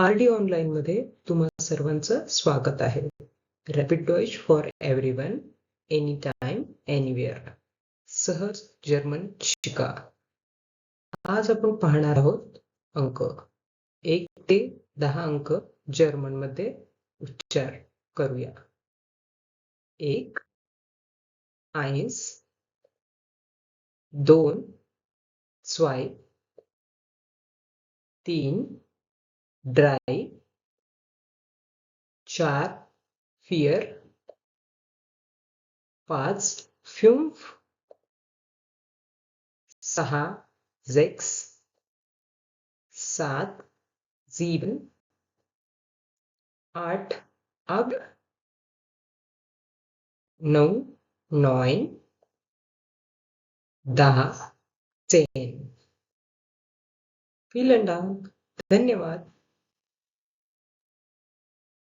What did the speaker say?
R D ऑनलाईनमध्ये तुम्हा सर्वांचं स्वागत आहे. Rapid Deutsch for every one any time anywhere सहज जर्मन शिका. आज आपण पाहणार आहोत अंक. एक ते दहा अंक जर्मनमध्ये उच्चार करूया. एक आईस दोन स्वाय तीन ड्राई चार फिअर पाच फ्युम्फ सहा sechs सात sieben आठ अब नऊ neun दहा zehn Vielen Dank. धन्यवाद